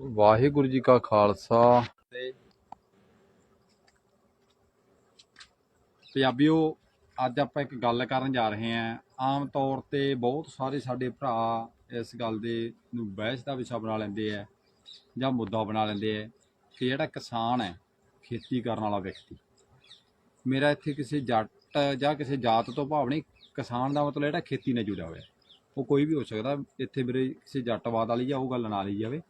ਵਾਹਿਗੁਰੂ ਜੀ ਕਾ ਖਾਲਸਾ। ਤੇ ਪੰਜਾਬੀਓ, ਅੱਜ ਆਪਾਂ ਇੱਕ ਗੱਲ ਕਰਨ ਜਾ ਰਹੇ ਹਾਂ। ਆਮ ਤੌਰ ਤੇ ਬਹੁਤ ਸਾਰੇ ਸਾਡੇ ਭਰਾ ਇਸ ਗੱਲ ਦੇ ਨੂੰ ਬਹਿਸ ਦਾ ਵਿਸ਼ਾ ਬਣਾ ਲੈਂਦੇ ਆ ਜਾਂ ਮੁੱਦਾ ਬਣਾ ਲੈਂਦੇ ਆ ਕਿ ਜਿਹੜਾ ਕਿਸਾਨ ਹੈ, ਖੇਤੀ ਕਰਨ ਵਾਲਾ ਵਿਅਕਤੀ। ਮੇਰਾ ਇੱਥੇ ਕਿਸੇ ਜੱਟ ਜਾਂ ਕਿਸੇ ਜਾਤ ਤੋਂ ਭਾਵ ਨਹੀਂ, ਕਿਸਾਨ ਦਾ ਮਤਲਬ ਜਿਹੜਾ ਖੇਤੀ ਨਾਲ ਜੁੜਿਆ ਹੋਇਆ। ਉਹ ਕੋਈ ਵੀ ਹੋ ਸਕਦਾ, ਇੱਥੇ ਮੇਰੇ ਕਿਸੇ ਜੱਟਵਾਦ ਵਾਲੀ ਜਾਂ ਉਹ ਗੱਲ ਨਾ ਲਈ ਜਾਵੇ।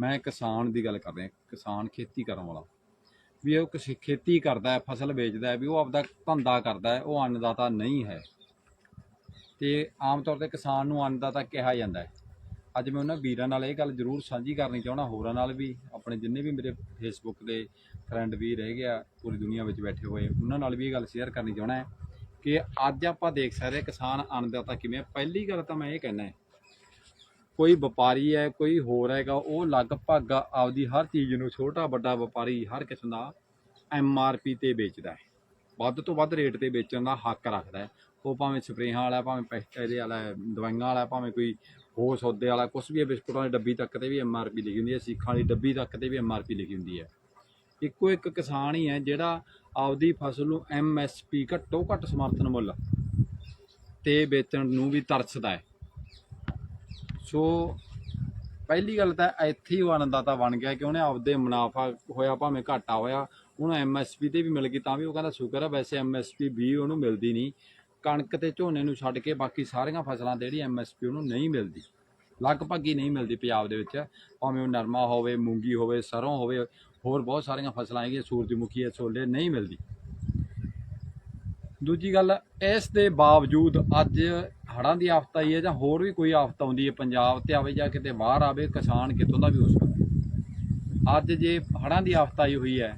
ਮੈਂ ਕਿਸਾਨ ਦੀ ਗੱਲ ਕਰ ਰਿਹਾ, ਕਿਸਾਨ ਖੇਤੀ ਕਰਨ ਵਾਲਾ। ਵੀ ਉਹ ਕਿਸੇ, ਖੇਤੀ ਕਰਦਾ ਹੈ, ਫਸਲ ਵੇਚਦਾ ਹੈ, ਵੀ ਉਹ ਆਪਦਾ ਧੰਦਾ ਕਰਦਾ ਹੈ, ਉਹ ਅੰਨਦਾਤਾ ਨਹੀਂ ਹੈ। ਤੇ ਆਮ ਤੌਰ ਤੇ ਕਿਸਾਨ ਨੂੰ ਅੰਨਦਾਤਾ ਕਿਹਾ ਜਾਂਦਾ ਹੈ। ਅੱਜ ਮੈਂ ਉਹਨਾਂ ਵੀਰਾਂ ਨਾਲ ਇਹ ਗੱਲ ਜ਼ਰੂਰ ਸਾਂਝੀ ਕਰਨੀ ਚਾਹਣਾ ਹੋਰਾਂ ਨਾਲ ਵੀ, ਆਪਣੇ ਜਿੰਨੇ ਵੀ ਮੇਰੇ ਫੇਸਬੁੱਕ ਦੇ ਫਰੈਂਡ ਵੀ ਰਹਿ ਗਿਆ ਪੂਰੀ ਦੁਨੀਆ ਵਿੱਚ ਬੈਠੇ ਹੋਏ, ਉਹਨਾਂ ਨਾਲ ਵੀ ਇਹ ਗੱਲ ਸ਼ੇਅਰ ਕਰਨੀ ਚਾਹਣਾ ਹੈ ਕਿ ਅੱਜ ਆਪਾਂ ਦੇਖ ਸਕਦੇ ਕਿਸਾਨ ਅੰਨਦਾਤਾ ਕਿਵੇਂ ਪਹਿਲੀ ਗੱਲ ਤਾਂ ਮੈਂ ਇਹ ਕਹਿਣਾ ਹੈ ਕੋਈ ਵਪਾਰੀ ਹੈ, ਕੋਈ ਹੋਰ ਹੈਗਾ, ਉਹ ਲਗਭਗ ਆਪਦੀ ਹਰ ਚੀਜ਼ ਨੂੰ ਛੋਟਾ ਵੱਡਾ ਵਪਾਰੀ ਹਰ ਕਿਸਮ ਦਾ ਐਮ ਆਰ ਪੀ ਤੇ ਵੇਚਦਾ ਹੈ। ਵੱਧ ਤੋਂ ਵੱਧ ਰੇਟ ਤੇ ਵੇਚਣ ਦਾ ਹੱਕ ਰੱਖਦਾ ਹੈ। ਉਹ ਭਾਵੇਂ ਸਪਰੇਹਾਂ ਵਾਲਾ, ਭਾਵੇਂ ਪੈਸਟਾਈਡ ਵਾਲਾ, ਦਵਾਈਆਂ ਵਾਲਾ, ਭਾਵੇਂ ਕੋਈ ਹੋਰ ਸੌਦੇ ਵਾਲਾ ਕੁਝ ਵੀ ਬਿਸਕੁਟਾਂ ਦੀ ਡੱਬੀ ਤੱਕ ਤੇ ਵੀ ਐਮ ਆਰ ਪੀ ਲਿਖੀ ਹੁੰਦੀ ਹੈ, ਸੀਖਾਂ ਦੀ ਡੱਬੀ ਤੱਕ ਤੇ ਵੀ ਐਮ ਆਰ ਪੀ ਲਿਖੀ ਹੁੰਦੀ ਹੈ। ਇੱਕੋ ਇੱਕ ਕਿਸਾਨ ਹੀ ਹੈ ਜਿਹੜਾ ਆਪਦੀ ਫਸਲ ਨੂੰ ਐਮ ਐਸ ਪੀ ਘੱਟੋ ਘੱਟ ਸਮਰਥਨ ਮੁੱਲ ਤੇ ਵੇਚਣ ਨੂੰ ਵੀ ਤਰਸਦਾ ਹੈ। ਸੋ ਪਹਿਲੀ ਗੱਲ ਤਾਂ ਇੱਥੇ ਹੀ ਉਹ ਆਨੰਦਾਤਾ ਬਣ ਗਿਆ ਕਿ ਉਹਨੇ ਆਪਦੇ ਮੁਨਾਫਾ ਹੋਇਆ, ਭਾਵੇਂ ਘਾਟਾ ਹੋਇਆ, ਉਹਨੂੰ ਐਮਐਸਪੀ ਤੇ ਵੀ ਮਿਲ ਗਈ, ਤਾਂ ਵੀ ਉਹ ਕਹਿੰਦਾ ਸ਼ੁਕਰ ਹੈ ਵੈਸੇ ਐਮਐਸਪੀ ਵੀ ਉਹਨੂੰ ਮਿਲਦੀ ਨਹੀਂ। ਕਣਕ ਤੇ ਝੋਨੇ ਨੂੰ ਛੱਡ ਕੇ ਬਾਕੀ ਸਾਰੀਆਂ ਫਸਲਾਂ ਤੇ ਜਿਹੜੀ ਐਮਐਸਪੀ ਉਹਨੂੰ ਨਹੀਂ ਮਿਲਦੀ। ਲਗਭਗ ਹੀ ਨਹੀਂ ਮਿਲਦੀ ਪੰਜਾਬ ਦੇ ਵਿੱਚ। ਭਾਵੇਂ ਉਹ ਨਰਮਾ ਹੋਵੇ, ਮੂੰਗੀ ਹੋਵੇ, ਸਰੋਂ ਹੋਵੇ, ਹੋਰ ਬਹੁਤ ਸਾਰੀਆਂ ਫਸਲਾਂ ਹੈਗੀਆਂ, ਸੂਰਜਮੁਖੀ ਹੈ, ਛੋਲੇ ਨਹੀਂ ਮਿਲਦੀ। ਦੂਜੀ ਗੱਲ, ਇਸ ਦੇ ਬਾਵਜੂਦ ਅੱਜ ਹੜ੍ਹਾਂ ਦੀ ਆਫਤ ਆਈ ਹੈ ਜਾਂ ਹੋਰ ਵੀ ਕੋਈ ਆਫਤ ਆਉਂਦੀ ਹੈ, ਪੰਜਾਬ ਤੇ ਆਵੇ ਜਾਂ ਕਿਤੇ ਬਾਹਰ ਆਵੇ, ਕਿਸਾਨ ਕਿਤੋਂ ਦਾ ਵੀ ਹੋ ਸਕਦਾ ਅੱਜ ਜੇ ਹੜ੍ਹਾਂ ਦੀ ਆਫਤ ਆਈ ਹੋਈ ਹੈ,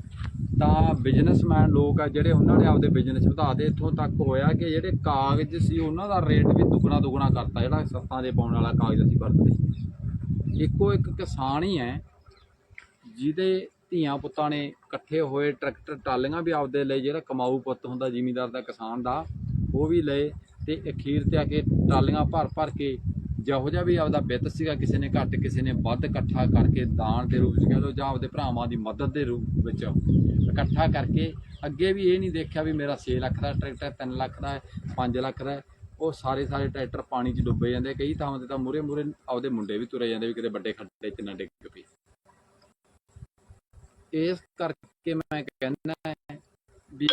ਤਾਂ ਬਿਜ਼ਨਸਮੈਨ ਲੋਕ ਆ ਜਿਹੜੇ ਉਹਨਾਂ ਨੇ ਆਪਦੇ ਬਿਜ਼ਨਸ ਵਧਾ ਦੇ ਇੱਥੋਂ ਤੱਕ ਹੋਇਆ ਕਿ ਜਿਹੜੇ ਕਾਗਜ਼ ਸੀ, ਉਹਨਾਂ ਦਾ ਰੇਟ ਵੀ ਦੁੱਗਣਾ ਦੁੱਗਣਾ ਕਰਤਾ, ਜਿਹੜਾ ਸੱਤਾਂ ਦੇ ਪਾਉਣ ਵਾਲਾ ਕਾਗਜ਼ ਅਸੀਂ ਵਰਤਦੇ ਇੱਕੋ ਇੱਕ ਕਿਸਾਨ ਹੀ ਹੈ, ਜਿਹਦੇ ਧੀਆਂ ਪੁੱਤਾਂ ਨੇ ਇਕੱਠੇ ਹੋਏ ਟਰੈਕਟਰ ਟਾਲੀਆਂ ਵੀ ਆਪਦੇ ਲਈ ਜਿਹੜਾ ਕਮਾਊ ਪੁੱਤ ਹੁੰਦਾ, ਜ਼ਿਮੀਂਦਾਰ ਦਾ ਕਿਸਾਨ ਦਾ, ਉਹ ਵੀ ਲਏ। ਤੇ ਅਖੀਰ ਤੇ ਆ ਕੇ ਟਾਲੀਆਂ ਭਰ ਭਰ ਕੇ ਜਿਹੋ ਜਿਹਾ ਵੀ ਆਪਦਾ ਵਿੱਤ ਸੀਗਾ, ਕਿਸੇ ਨੇ ਘੱਟ, ਕਿਸੇ ਨੇ ਵੱਧ ਇਕੱਠਾ ਕਰਕੇ ਦਾਨ ਦੇ ਰੂਪ 'ਚ ਕਹਿ ਲਓ ਜਾਂ ਆਪਦੇ ਭਰਾਵਾਂ ਦੀ ਮਦਦ ਦੇ ਰੂਪ ਵਿੱਚ ਇਕੱਠਾ ਕਰਕੇ ਅੱਗੇ ਵੀ ਇਹ ਨਹੀਂ ਦੇਖਿਆ ਵੀ ਮੇਰਾ 6 ਲੱਖ ਦਾ ਟਰੈਕਟਰ 3 ਲੱਖ ਦਾ ਹੈ 5 ਲੱਖ ਦਾ, ਉਹ ਸਾਰੇ ਸਾਰੇ ਟਰੈਕਟਰ ਪਾਣੀ 'ਚ ਡੁੱਬੇ ਜਾਂਦੇ ਕਈ ਥਾਵਾਂ ਤੇ ਤਾਂ ਮੂਰੇ ਮੂਰੇ ਆਪਦੇ ਮੁੰਡੇ ਵੀ ਤੁਰੇ ਜਾਂਦੇ ਵੀ ਕਿਤੇ ਵੱਡੇ ਖੱਡੇ 'ਚ ਨਾ ਡਿੱਗ ਪਈ। ਇਸ ਕਰਕੇ ਮੈਂ ਕਹਿੰਦਾ ਵੀ